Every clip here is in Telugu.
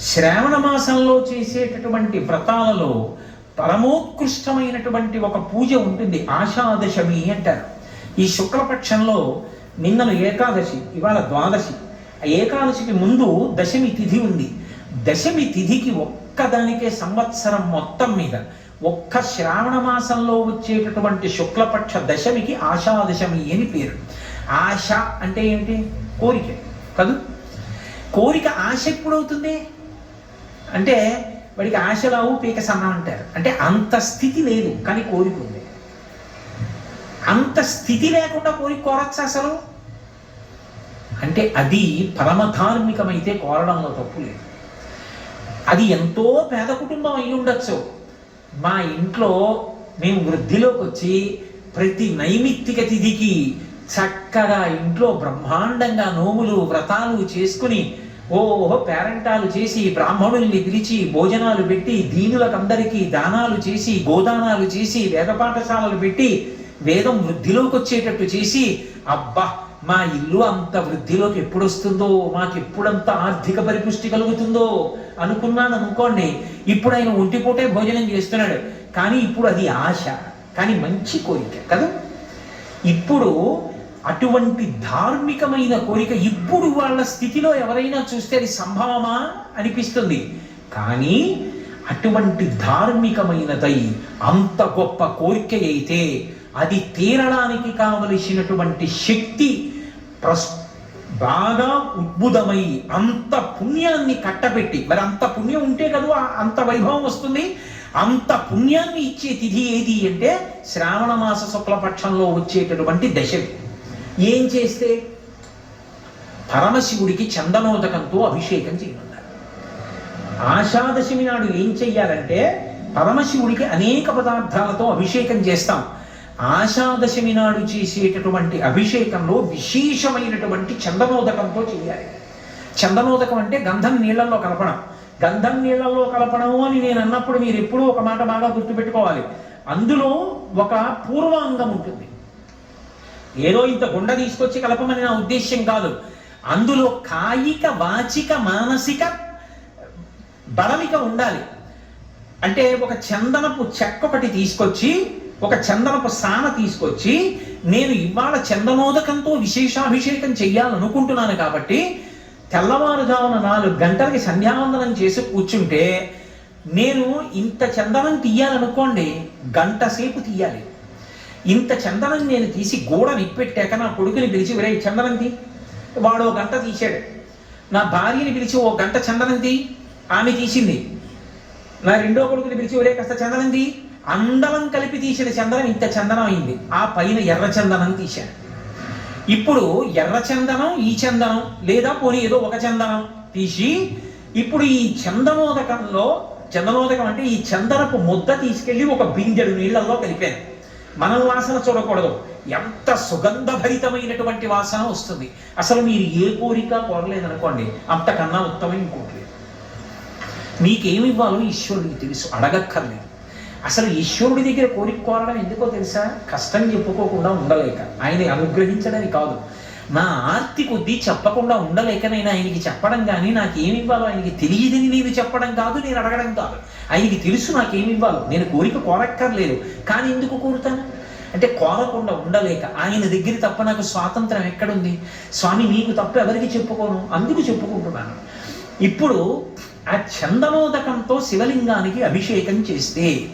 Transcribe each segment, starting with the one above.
శ్రావణ మాసంలో చేసేటటువంటి వ్రతాలలో పరమోత్కృష్టమైనటువంటి ఒక పూజ ఉంటుంది ఆషాదశమి అంటారు. ఈ శుక్లపక్షంలో నిన్నను ఏకాదశి ఇవాళ ద్వాదశి. ఆ ఏకాదశికి ముందు దశమి తిథి ఉంది. దశమి తిథికి ఒక్కదానికే సంవత్సరం మొత్తం మీద. ఒక్క శ్రావణ మాసంలో వచ్చేటటువంటి శుక్లపక్ష దశమికి ఆషాదశమి అని పేరు. ఆశ అంటే ఏంటి? కోరిక. కదూ? కోరిక ఆశ ఎప్పుడవుతుంది? అంటే వాడికి ఆశలావు పీక సన్న అంటారు. అంటే అంత స్థితి లేదు కానీ కోరిక ఉంది. అంత స్థితి లేకుండా కోరిక కోరచ్చు అసలు? అంటే అది పరమధార్మికమైతే కోరడంలో తప్పు లేదు. అది ఎంతో పేద కుటుంబం అయి ఉండొచ్చు. మా ఇంట్లో మేము వృద్ధిలోకి వచ్చి ప్రతి నైమిత్తిక తిథికి చక్కగా ఇంట్లో బ్రహ్మాండంగా నోములు వ్రతాలు చేసుకుని ఓహో పేరంటాలు చేసి బ్రాహ్మణుల్ని పిలిచి భోజనాలు పెట్టి దీనులకందరికీ దానాలు చేసి గోదానాలు చేసి వేద పాఠశాలలు పెట్టి వేదం వృద్ధిలోకి వచ్చేటట్టు చేసి అబ్బా మా ఇల్లు అంత వృద్ధిలోకి ఎప్పుడు వస్తుందో మాకు ఎప్పుడంత ఆర్థిక పరిపుష్టి కలుగుతుందో అనుకున్నాను అనుకోండి ఇప్పుడు ఆయన ఒంటిపూటే భోజనం చేస్తున్నాడు. కానీ ఇప్పుడు అది ఆశ కానీ మంచి కోరిక కదా? ఇప్పుడు అటువంటి ధార్మికమైన కోరిక ఇప్పుడు వాళ్ళ స్థితిలో ఎవరైనా చూస్తే అది సంభవమా అనిపిస్తుంది. కానీ అటువంటి ధార్మికమైనదై అంత గొప్ప కోరిక అయితే అది తీరడానికి కావలసినటువంటి శక్తి ప్రస్ బాగా ఉద్భుతమై అంత పుణ్యాన్ని కట్టబెట్టి మరి అంత పుణ్యం ఉంటే కదా అంత వైభవం వస్తుంది. అంత పుణ్యాన్ని ఇచ్చే తిథి ఏది అంటే శ్రావణ మాస శుక్లపక్షంలో వచ్చేటటువంటి దశ ఏం చేస్తే? పరమశివుడికి చందనోదకంతో అభిషేకం చేయమన్నారు ఆషాదశమి నాడు ఏం చెయ్యాలంటే పరమశివుడికి అనేక పదార్థాలతో అభిషేకం చేస్తాం. ఆషాదశమి నాడు చేసేటటువంటి అభిషేకంలో విశేషమైనటువంటి చందనోదకంతో చేయాలి. చందనోదకం అంటే గంధం నీళ్ళలో కలపడం. గంధం నీళ్ళలో కలపడము అని నేను అన్నప్పుడు మీరు ఎప్పుడూ ఒక మాట బాగా గుర్తుపెట్టుకోవాలి. అందులో ఒక పూర్వాంగం ఉంటుంది. ఏదో ఇంత గుండ తీసుకొచ్చి కలపమని నా ఉద్దేశ్యం కాదు. అందులో కాయిక వాచిక మానసిక బలమిక ఉండాలి. అంటే ఒక చందనపు చెక్క ఒకటి తీసుకొచ్చి ఒక చందనపు సాన తీసుకొచ్చి నేను ఇవాళ చందనోదకంతో విశేషాభిషేకం చెయ్యాలనుకుంటున్నాను కాబట్టి తెల్లవారుజామున నాలుగు గంటలకి సంధ్యావందనం చేసి కూర్చుంటే నేను ఇంత చందనం తీయాలనుకోండి గంట సేపు తీయాలి. ఇంత చందనం నేను తీసి గోడ నిప్పెట్టాక నా కొడుకుని పిలిచి విరే చందనం తీ. వాడు ఓ గంట తీశాడు. నా భార్యని పిలిచి ఓ గంట చందనం తీ. ఆమె తీసింది. నా రెండో కొడుకుని పిలిచి ఒరే కాస్త చందనం తీ. అందరం కలిపి తీసిన చందనం ఇంత చందనం అయింది. ఆ పైన ఎర్ర చందనం తీశాను ఇప్పుడు ఎర్ర చందనం ఈ చందనం లేదా పోనీ ఏదో ఒక చందనం తీసి ఇప్పుడు ఈ చందనోదకంలో చందనోదకం అంటే ఈ చందనపు ముద్ద తీసుకెళ్ళి ఒక బిందెడు నీళ్ళల్లో కలిపాను. మనం వాసన చూడకూడదు. ఎంత సుగంధభరితమైనటువంటి వాసన వస్తుంది. అసలు మీరు ఏ కోరిక కోరలేదనుకోండి అంతకన్నా ఉత్తమం ఇంకోటి లేదు. మీకేమి ఇవ్వాలో ఈశ్వరుడికి తెలుసు అడగక్కర్లేదు. అసలు ఈశ్వరుడి దగ్గర కోరిక కోరడం ఎందుకో తెలుసా? కష్టం చెప్పుకోకుండా ఉండలేక. ఆయన అనుగ్రహించడని కాదు. నా ఆర్తి కొద్దీ చెప్పకుండా ఉండలేక నేను ఆయనకి చెప్పడం కానీ నాకేమి ఇవ్వాలో ఆయనకి తెలియదని నేను చెప్పడం కాదు నేను అడగడం కాదు. ఆయనకి తెలుసు నాకేమి ఇవ్వాలో నేను కోరిక కోరక్కర్లేదు. కానీ ఎందుకు కోరుతాను? అంటే కోరకుండా ఉండలేక ఆయన దగ్గర తప్ప నాకు స్వాతంత్రం ఎక్కడుంది? స్వామి నీకు తప్ప ఎవరికి చెప్పుకోను? అందుకు చెప్పుకుంటున్నాను. ఇప్పుడు ఆ చందనోదకంతో శివలింగానికి అభిషేకం చేస్తే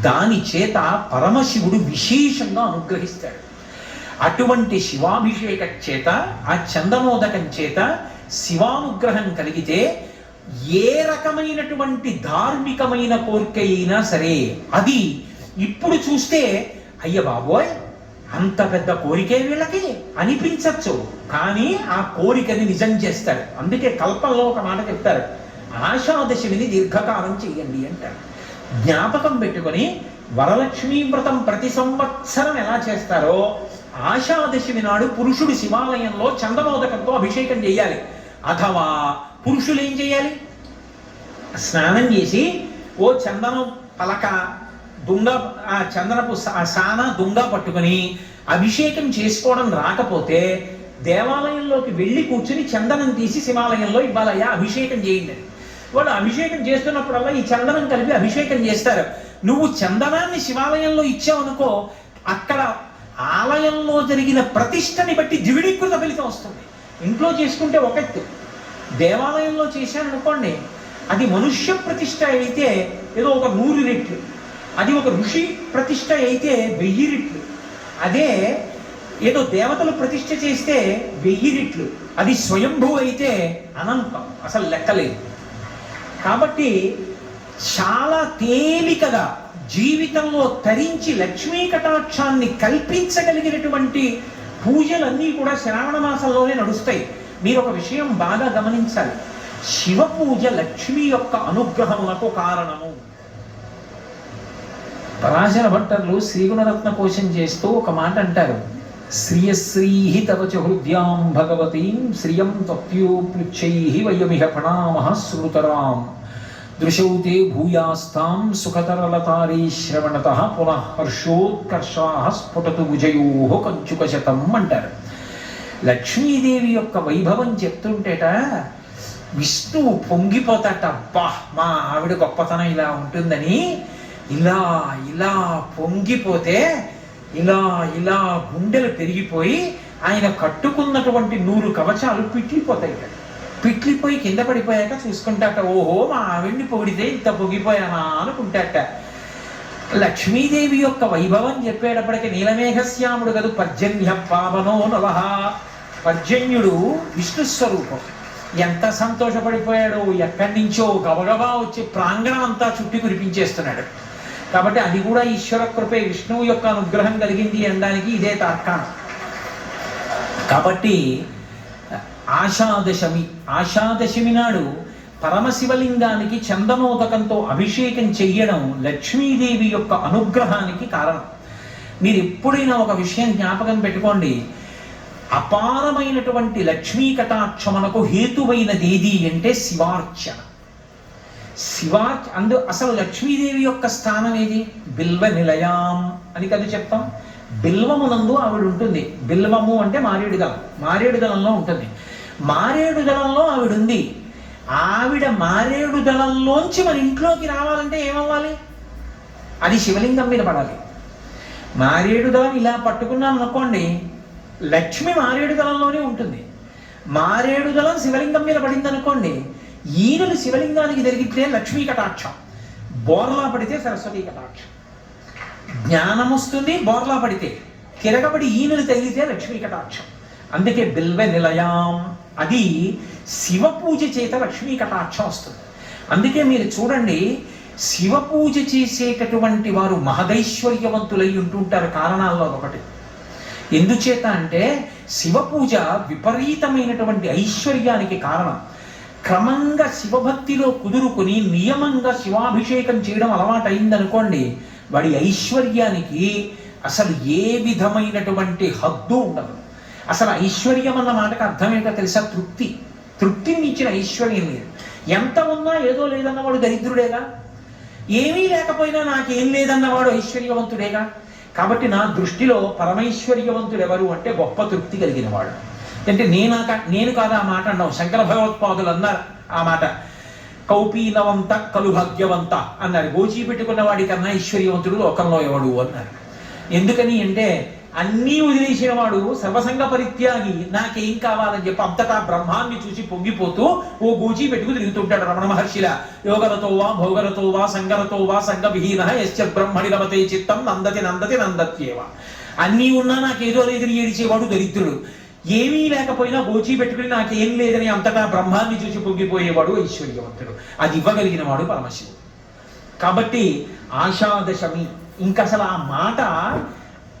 దాని చేత పరమశివుడు విశేషంగా అనుగ్రహిస్తాడు. అటువంటి శివాభిషేక చేత ఆ చందమోదకం చేత శివానుగ్రహం కలిగితే ఏ రకమైనటువంటి ధార్మికమైన కోరిక అయినా సరే అది ఇప్పుడు చూస్తే అయ్య బాబోయ్ అంత పెద్ద కోరికే వీళ్ళకి అనిపించచ్చు. కానీ ఆ కోరికని నిజం చేస్తారు. అందుకే కల్పంలో ఒక మాట చెప్తారు. ఆషాదశమిని దీర్ఘకాలం చేయండి అంటారు. జ్ఞాపకం పెట్టుకొని వరలక్ష్మీ వ్రతం ప్రతి సంవత్సరం ఎలా చేస్తారో ఆషాదశమి నాడు పురుషుడు శివాలయంలో చందమోదకంతో అభిషేకం చేయాలి. అథవా పురుషులు ఏం చేయాలి? స్నానం చేసి ఓ చందనం పలక దుంగ ఆ చందనపు సాన దుంగ పట్టుకొని అభిషేకం చేసుకోవడం రాకపోతే దేవాలయంలోకి వెళ్ళి కూర్చుని చందనం తీసి శివాలయంలో ఇవ్వాలయ్యా అభిషేకం చేయండి. వాళ్ళు అభిషేకం చేస్తున్నప్పుడల్లా ఈ చందనం కలిపి అభిషేకం చేస్తారు. నువ్వు చందనాన్ని శివాలయంలో ఇచ్చావనుకో అక్కడ ఆలయంలో జరిగిన ప్రతిష్టని బట్టి ద్విడీకృత ఫలితం వస్తుంది. ఇంట్లో చేసుకుంటే ఒక ఎత్తు. దేవాలయంలో చేశాననుకోండి అది మనుష్య ప్రతిష్ట అయితే ఏదో ఒక నూరు రెట్లు. అది ఒక ఋషి ప్రతిష్ట అయితే వెయ్యి రెట్లు. అదే ఏదో దేవతలు ప్రతిష్ట చేస్తే వెయ్యి రెట్లు. అది స్వయంభూ అయితే అనంతం. అసలు లెక్కలేదు. కాబట్టి చాలా తేలికగా జీవితంలో తరించి లక్ష్మీ కటాక్షాన్ని కల్పించగలిగినటువంటి పూజలన్నీ కూడా శ్రావణ మాసంలోనే నడుస్తాయి. మీరు ఒక విషయం బాగా గమనించాలి. శివ పూజ లక్ష్మి యొక్క అనుగ్రహమునకు కారణము. పరాశర భట్టర్లు శ్రీగుణరత్న కోశం చేస్తూ ఒక మాట అంటారు. శ్రియశ్రీ తవ హృద్యాం భగవతీం శ్రియం తప్యోపృచ్చై వయమిహ ప్రణామ శ్రుతరాం. దృశౌతే భూయాస్తాం సుఖతరలతారీ శ్రవణత పునః హర్షోత్కర్షా స్ఫుటతు విజయో కంచుకశతం అంటారు లక్ష్మీదేవి యొక్క వైభవం చెప్తుంటేట విష్ణువు పొంగిపోతాట అబ్బా మా ఆవిడ గొప్పతనం ఇలా ఉంటుందని ఇలా ఇలా పొంగిపోతే ఇలా ఇలా గుండెలు పెరిగిపోయి ఆయన కట్టుకున్నటువంటి నూరు కవచాలు పిట్లిపోతాయి పిట్లిపోయి కింద పడిపోయాక చూసుకుంటాట ఓహో మా ఆవిడ్ని పొగిడితే ఇంత పొగిపోయానా? అనుకుంటాట. లక్ష్మీదేవి యొక్క వైభవం చెప్పేటప్పటికి నీలమేఘశ్యాముడు కదు పర్జన్య పావనో నవ పర్జన్యుడు విష్ణు స్వరూపం. ఎంత సంతోషపడిపోయాడో ఎక్కడి నుంచో గబగబా వచ్చి ప్రాంగణం అంతా చుట్టి కురిపించేస్తున్నాడు. కాబట్టి అది కూడా ఈశ్వర కృపే విష్ణువు యొక్క అనుగ్రహం కలిగింది అనడానికి ఇదే తార్కాణం. కాబట్టి ఆషాదశమి ఆషాదశమి నాడు పరమశివలింగానికి చందనోదకంతో అభిషేకం చెయ్యడం లక్ష్మీదేవి యొక్క అనుగ్రహానికి కారణం. మీరు ఎప్పుడైనా ఒక విషయం జ్ఞాపకం పెట్టుకోండి. అపారమైనటువంటి లక్ష్మీ కటాక్షమునకు హేతువైనది ఏది అంటే శివార్చన శివార్చ అందు అసలు లక్ష్మీదేవి యొక్క స్థానం ఏది? బిల్వ నిలయాం అని కదా చెప్తాం. బిల్వమునందు ఆవిడ ఉంటుంది బిల్వము అంటే మారేడు మారేడుగలంలో ఉంటుంది. మారేడు దళంలో ఆవిడ ఉంది ఆవిడ మారేడు దళంలోంచి మన ఇంట్లోకి రావాలంటే ఏమవ్వాలి? అది శివలింగం మీద పడాలి. మారేడు దళం ఇలా పట్టుకున్నాను అనుకోండి లక్ష్మి మారేడు దళంలోనే ఉంటుంది. మారేడు దళం శివలింగం మీద పడింది అనుకోండి ఈనులు శివలింగానికి జరిగితే లక్ష్మీ కటాక్షం బోర్లా పడితే సరస్వతి కటాక్షం. జ్ఞానం వస్తుంది బోర్లా పడితే. తిరగబడి ఈనులు తగిలితే లక్ష్మీ కటాక్షం. అందుకే బిల్వ నిలయాం. అది శివ పూజ చేత లక్ష్మీ కటాక్షం వస్తుంది అందుకే మీరు చూడండి శివ పూజ చేసేటటువంటి వారు మహదైశ్వర్యవంతులై ఉంటుంటారు కారణాల్లో ఒకటి. ఎందుచేత అంటే శివ పూజ విపరీతమైనటువంటి ఐశ్వర్యానికి కారణం. క్రమంగా శివభక్తిలో కుదురుకుని నియమంగా శివాభిషేకం చేయడం అలవాటైందనుకోండి వాడి ఐశ్వర్యానికి అసలు ఏ విధమైనటువంటి హద్దు ఉండదు. అసలు ఐశ్వర్యం అన్న మాటకు అర్థం ఏంటో తెలుసా? తృప్తి. తృప్తిని ఇచ్చిన ఐశ్వర్యం లేదు. ఎంత ఉన్నా ఏదో లేదన్నవాడు దరిద్రుడేగా? ఏమీ లేకపోయినా నాకేం లేదన్నవాడు ఐశ్వర్యవంతుడేగా? కాబట్టి నా దృష్టిలో పరమైశ్వర్యవంతుడు ఎవరు అంటే గొప్ప తృప్తి కలిగిన వాడు. అంటే నేను నేను కాదు ఆ మాట అన్నాం శంకర భగవత్పాదులు అన్నారు ఆ మాట. కౌపీనవంత కలుభాగ్యవంత అన్నారు. గోచి పెట్టుకున్న వాడి కన్నా ఐశ్వర్యవంతుడు లోకంలో ఎవడు అన్నారు. ఎందుకని అంటే అన్నీ వదిలేసేవాడు సర్వసంగ పరిత్యాగి. నాకేం కావాలని చెప్పి అంతటా బ్రహ్మాన్ని చూసి పొంగిపోతూ ఓ గూచి పెట్టుకు తిరుగుతుంటాడు రమణ మహర్షిల. యోగరతో వా భోగరతో వా సంగరతో వా సంగ విహీన యశ్చ బ్రహ్మణి రమతే చిత్తం నందతి నందతి నందత్యేవ. అన్నీ ఉన్నా నాకేదో లేదని ఏడిచేవాడు దరిద్రుడు. ఏమీ లేకపోయినా గోచి పెట్టుకుని నాకేం లేదని అంతటా బ్రహ్మాన్ని చూసి పొంగిపోయేవాడు ఐశ్వర్యవంతుడు. అది ఇవ్వగలిగిన వాడు పరమశివుడు. కాబట్టి ఆషాదశమి. ఇంకా అసలు ఆ మాట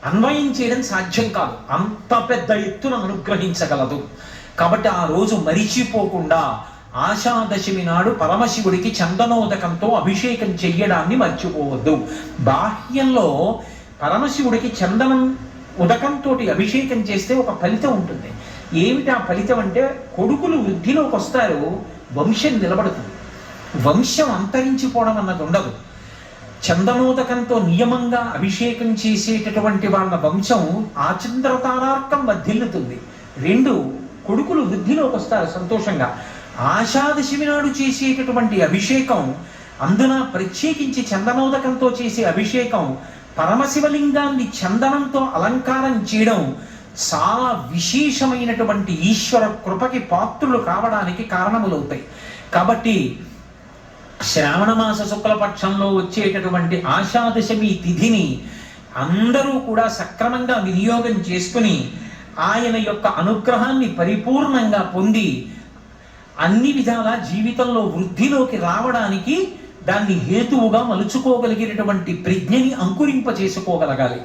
అన్వయం చేయడం సాధ్యం కాదు. అంత పెద్ద ఎత్తున అనుగ్రహించగలదు. కాబట్టి ఆ రోజు మరిచిపోకుండా ఆషాదశమి నాడు పరమశివుడికి చందనోదకంతో అభిషేకం చెయ్యడాన్ని మర్చిపోవద్దు. బాహ్యంలో పరమశివుడికి చందనం ఉదకంతో అభిషేకం చేస్తే ఒక ఫలితం ఉంటుంది. ఏమిటి ఆ ఫలితం అంటే కొడుకులు వృద్ధిలోకి వస్తారు వంశం నిలబడుతుంది. వంశం అంతరించిపోవడం అన్నది ఉండదు. చందనోదకంతో నియమంగా అభిషేకం చేసేటటువంటి వాళ్ళ వంశం ఆచంద్రతారార్కం వర్ధిల్లుతుంది రెండు కొడుకులు వృద్ధిలోకి వస్తారు సంతోషంగా. ఆషాదశమి నాడు చేసేటటువంటి అభిషేకం అందున ప్రత్యేకించి చందనోదకంతో చేసే అభిషేకం పరమశివలింగాన్ని చందనంతో అలంకారం చేయడం చాలా విశేషమైనటువంటి ఈశ్వర కృపకి పాత్రులు కావడానికి కారణములవుతాయి. కాబట్టి శ్రావణ మాస శుక్లపక్షంలో వచ్చేటటువంటి ఆషాదశమి తిథిని అందరూ కూడా సక్రమంగా వినియోగం చేసుకుని ఆయన యొక్క అనుగ్రహాన్ని పరిపూర్ణంగా పొంది అన్ని విధాల జీవితంలో వృద్ధిలోకి రావడానికి దాన్ని హేతువుగా మలుచుకోగలిగినటువంటి ప్రజ్ఞని అంకురింప చేసుకోగలగాలి